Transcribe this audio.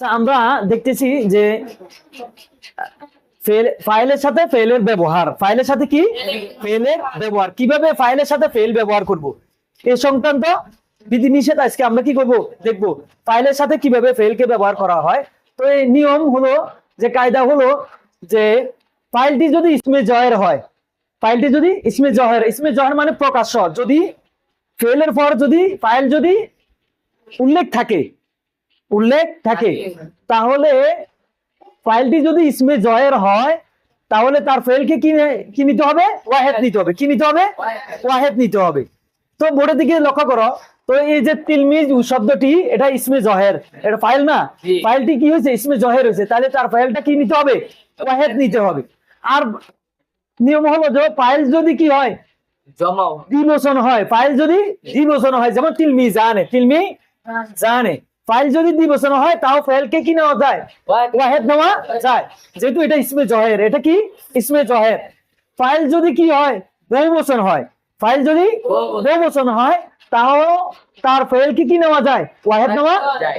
আমরা দেখতেছি যে ফাইলের সাথে ফেলের ব্যবহার। ফাইলের সাথে কি? ফেলের ব্যবহার। কীভাবে ফাইলের সাথে ফেল ব্যবহার করব? এ সংক্রান্ত বিধিনিষেধ আজকে আমরা কি করব? দেখব। ফাইলের সাথে কীভাবে ফেলকে ব্যবহার করা হয়? তো এই নিয়ম হলো, যে কায়দা হলো যে, ফাইলটি যদি ইসমে জয়ের হয়, ফাইলটি যদি ইসমে জহের ইসমে জহের মানে প্রকাশ্য। যদি ফেলের পর যদি ফাইল যদি উল্লেখ থাকে উল্লেখ থাকে। তাহলে ফাইলটি যদি ইসমে জয়ের হয় তাহলে তার ফেলকে কি নিতে হবে? ওয়াহেদ নিতে হবে। কি নিতে হবে? ওয়াহেদ। নিতে হবে। তো বোর্ডের দিকে লক্ষ্য করো। তো এই যে তিলমিজ শব্দটি এটা ইসমে জহের। এটা ফাইল না? ফাইলটি কি হয়েছে? ইসমে জহের হয়েছে। তাহলে তার ফাইলটা কি নিতে হবে? ওয়াহেদ নিতে হবে। আর নিয়ম হলো যে ফাইল যদি কি হয়? জমাও ডিমোশন হয়। ফাইল যদি ডিমোশন হয় যেমন তিলমি জানে। তিলমি জানে। ফাইল যদি ডিমোশন হয় তাও ফাইলকে কি নেওয়া যায়? ওয়াহেদ নেওয়া যায়। যেহেতু এটা ইসমে জহের এটা কি? ইসমে জহের ফাইল যদি কি হয় বহুবচন হয়। ফাইল যদি বহুবচন। হয় তাও তার ফাইলকে কি নেওয়া যায়? ওয়াহেদ নেওয়া যায়।